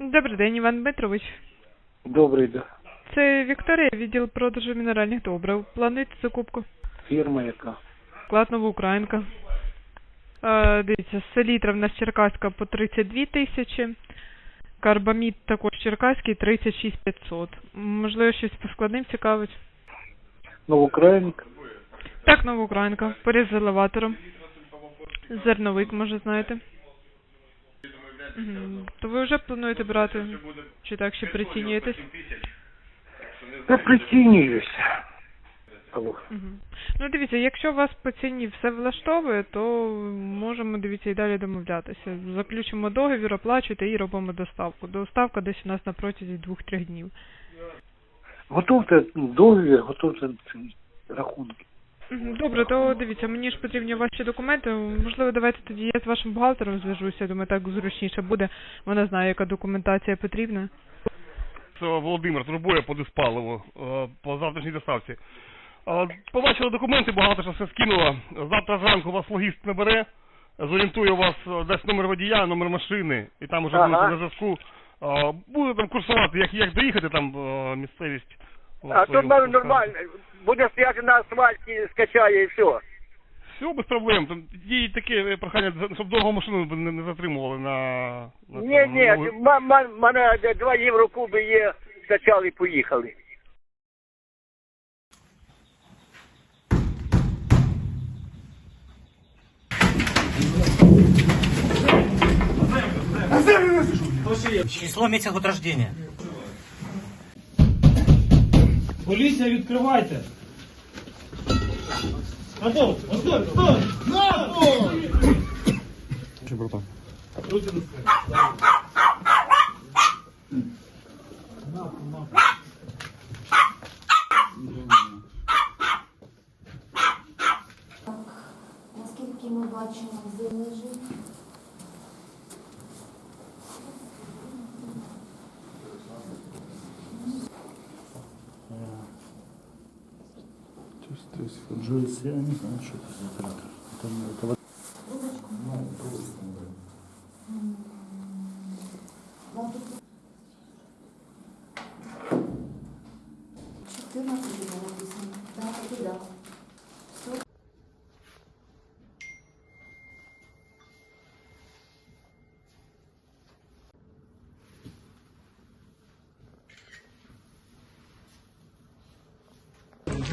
Добрий день, Іван Дмитрович. Добрий да. Це Вікторія, відділ продажу мінеральних добрив. Плануєте закупку? Фірма яка? Склад Новоукраїнка. Е, дивіться, селітра в нас черкаська по 32 тисячі. Карбамід також черкаський 36 500. Можливо, щось по складним цікавить? Новоукраїнка. Так, Новоукраїнка. Поріз з елеватором. Зерновик, може, знаєте. Мгм. То ви вже плануєте брати? Чи так ще прицінюєтесь? Та прицінююся. Алло. Мгм. Ну, дивіться, якщо вас по ціні все влаштовує, то можемо дивіться і далі домовлятися. Заключимо договір, оплачуєте і робимо доставку. Доставка десь у нас на протязі двох-трьох днів. Готовте договір, готовте ці рахунки. Добре, то дивіться, мені ж потрібні ваші документи. Можливо, давайте тоді я з вашим бухгалтером зв'яжуся. Думаю, так зручніше буде. Вона знає, яка документація потрібна. Це Володимир турбує по диспаливу е, по завтрашній доставці. Е, Побачили документи, багато що все скинула. Завтра зранку вас логіст набере, зорієнтує вас, е, дасть номер водія, номер машини, і там уже Ага. будете на зв'язку. Е, Буде там курсувати, як, як доїхати там е, місцевість. А тут нам нормально. Буде стояти на асфальті, скачає і все. Все без проблем. Там є таке е, прохання, щоб довго машину не, не затримували на, на Ні, цьому. ні, мене де два єврокуби є, скачали і поїхали. Число месяца год рождения. Поліція, відкривайте! Готов! Готов! Стой! Чи, братан? Руки на. Наскільки ми бачимо, вилежить. Джойс, я не знаю, что это за оператор. Это, это вот Чотирнадцять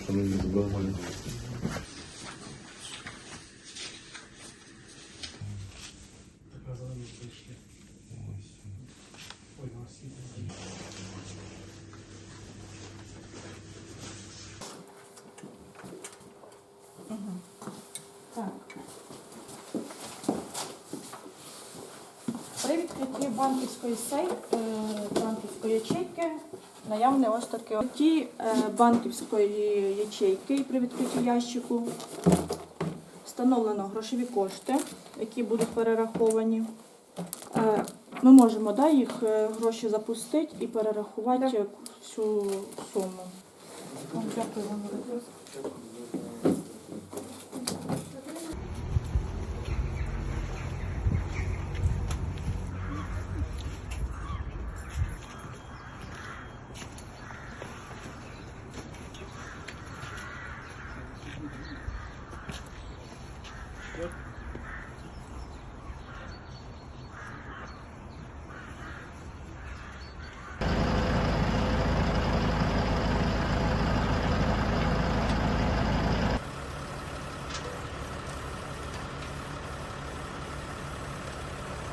картину, другую то, что мы не забывали. Так. При відкритті банківської сейф, е, банківської ячейки наявне ось таке. ті е, банківської ячейки при відкритті ящику встановлено грошові кошти, які будуть перераховані. Е, Ми можемо да, їх е, гроші запустити і перерахувати всю суму. Дякую вам.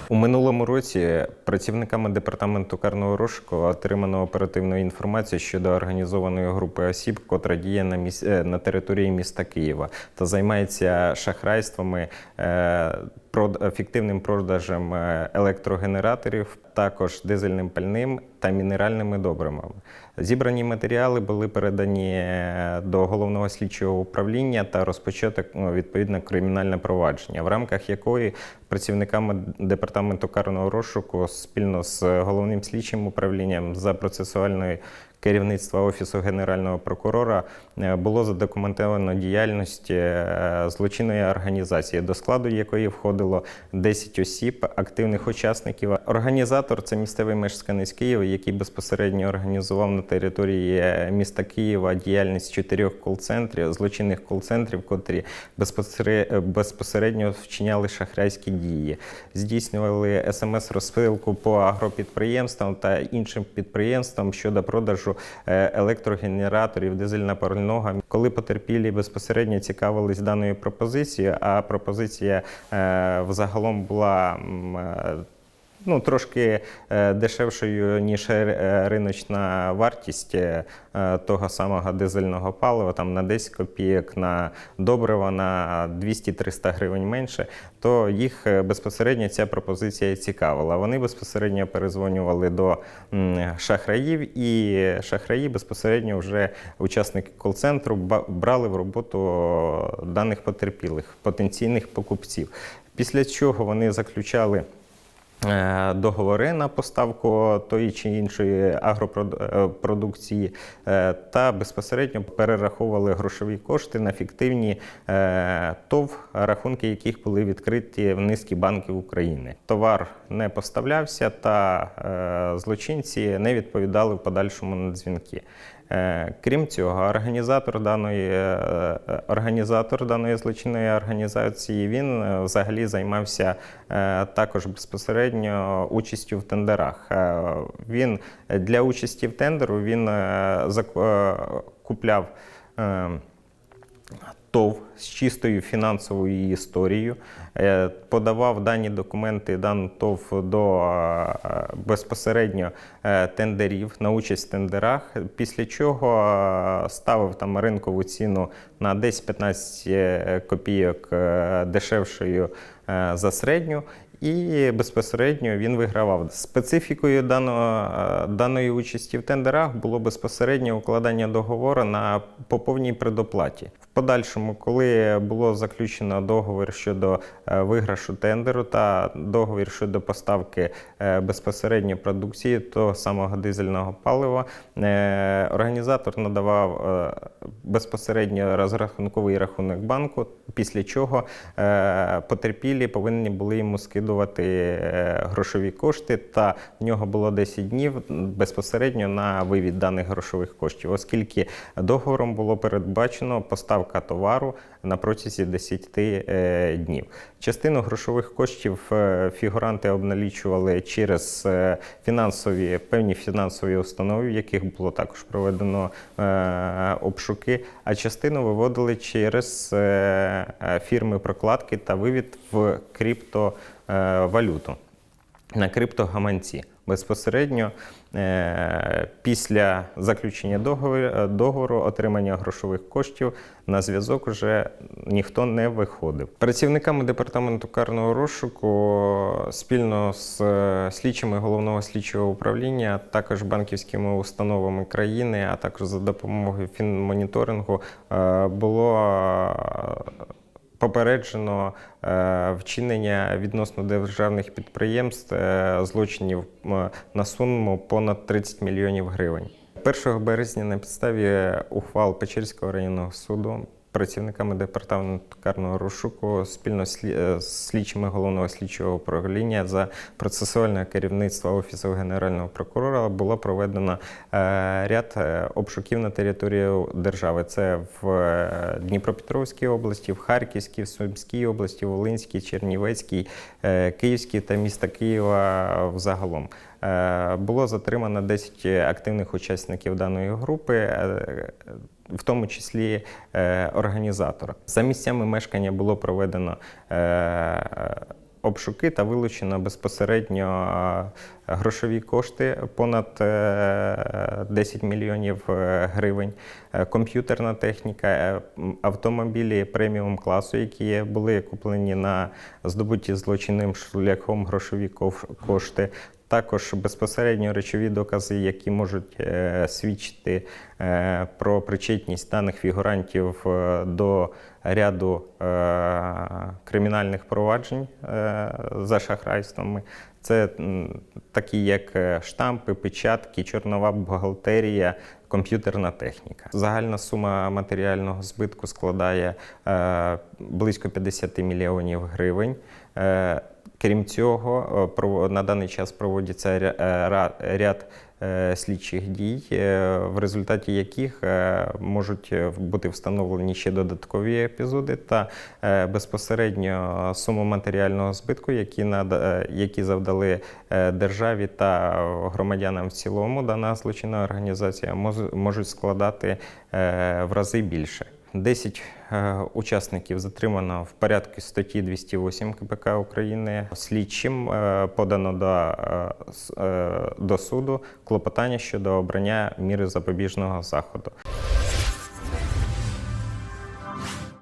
У минулому році працівниками департаменту карного розшуку отримано оперативну інформацію щодо організованої групи осіб, котра діє на міс... е, на території міста Києва та займається шахрайствами, е. Фіктивним продажем е, електрогенераторів, також дизельним пальним та мінеральними добривами. Зібрані матеріали були передані е, до головного слідчого управління та розпочато ну, відповідно кримінальне провадження, в рамках якої працівниками департаменту карного розшуку спільно з головним слідчим управлінням за процесуальної керівництва Офісу Генерального прокурора е, було задокументовано діяльність е, злочинної організації, до складу якої входило 10 осіб, активних учасників. Організатор це місцевий мешканець Києва, який безпосередньо організував на території е, міста Києва діяльність чотирьох кол-центрів, злочинних кол-центрів, котрі безпосередньо вчиняли шахрайські дії, здійснювали смс-розсилку по агропідприємствам та іншим підприємствам щодо продажу е, електрогенераторів, дизельна пального. Коли потерпілі безпосередньо цікавились даною пропозицією, а пропозиція е, взагалом була. Ну, трошки е, дешевшою, ніж е, риночна вартість е, того самого дизельного палива, там на 10 копійок, на добрива на 200-300 гривень менше, то їх безпосередньо ця пропозиція цікавила. Вони безпосередньо перезвонювали до шахраїв, і шахраї безпосередньо вже учасники кол-центру брали в роботу даних потерпілих, потенційних покупців. Після чого вони заключали договори на поставку тої чи іншої агропродукції е, та безпосередньо перераховували грошові кошти на фіктивні е, ТОВ, рахунки яких були відкриті в низки банків України. Товар не поставлявся, та е, злочинці не відповідали в подальшому на дзвінки. Е, Крім цього, організатор даної, е, е, організатор даної злочинної організації він взагалі займався також безпосередньо участю в тендерах. Він для участі в тендеру він купляв. ТОВ з чистою фінансовою історією, е, подавав дані документи, дану ТОВ до е, безпосередньо е, тендерів на участь в тендерах, після чого ставив там ринкову ціну на 10-15 копійок дешевшою за середню. І безпосередньо він вигравав. Специфікою даного, е, даної участі в тендерах було безпосередньо укладання договору на по повній предоплаті. В подальшому, коли було заключено договір щодо е, виграшу тендеру та договір щодо поставки е, безпосередньо продукції того самого дизельного палива, організатор надавав безпосередньо розрахунковий рахунок банку, після чого потерпілі повинні були йому скидувати е, грошові кошти, та в нього було 10 днів безпосередньо на вивід даних грошових коштів, оскільки договором було передбачено поставка товару на протязі 10 е, днів. Частину грошових коштів е, фігуранти обналічували через фінансові певні фінансові установи, в яких було також проведено обшуки, а частину виводили через фірми прокладки та вивід в криптовалюту на криптогаманці. Безпосередньо е, після заключення договору, договору отримання грошових коштів на зв'язок вже ніхто не виходив. Працівниками департаменту карного розшуку спільно з е, слідчими головного слідчого управління, також банківськими установами країни, а також за допомогою фінмоніторингу е, було е, попереджено е, вчинення відносно державних підприємств е, злочинів на суму понад 30 мільйонів гривень. 1 березня на підставі ухвал Печерського районного суду працівниками департаменту карного розшуку спільно е, з слідчими головного слідчого управління за процесуальне керівництво Офісу Генерального прокурора було проведено е, ряд е, обшуків на території держави. Це в Дніпропетровській області, в Харківській, в Сумській області, Волинській, Чернівецькій, Київській та міста Києва взагалом. Було затримано 10 активних учасників даної групи. Е, в тому числі е, організатора. За місцями мешкання було проведено е, обшуки та вилучено безпосередньо е, грошові кошти понад е, 10 мільйонів е, гривень, е, комп'ютерна техніка, е, автомобілі преміум класу, які були куплені на здобуті злочинним шляхом грошові кошти. Також безпосередньо речові докази, які можуть е, свідчити е, про причетність даних фігурантів е, до ряду кримінальних проваджень за шахрайствами. Це такі як штампи, печатки, чорнова бухгалтерія, комп'ютерна техніка. Загальна сума матеріального збитку складає близько 50 мільйонів гривень. Крім цього, е, на даний час проводиться е, ряд е, слідчих дій, в результаті яких можуть бути встановлені ще додаткові епізоди та безпосередньо суму матеріального збитку, які, які завдали державі та громадянам в цілому. Дана злочинна організація можуть складати в рази більше. 10 е, учасників затримано в порядку статті 208 КПК України. Слідчим е, подано до, е, до суду клопотання щодо обрання міри запобіжного заходу.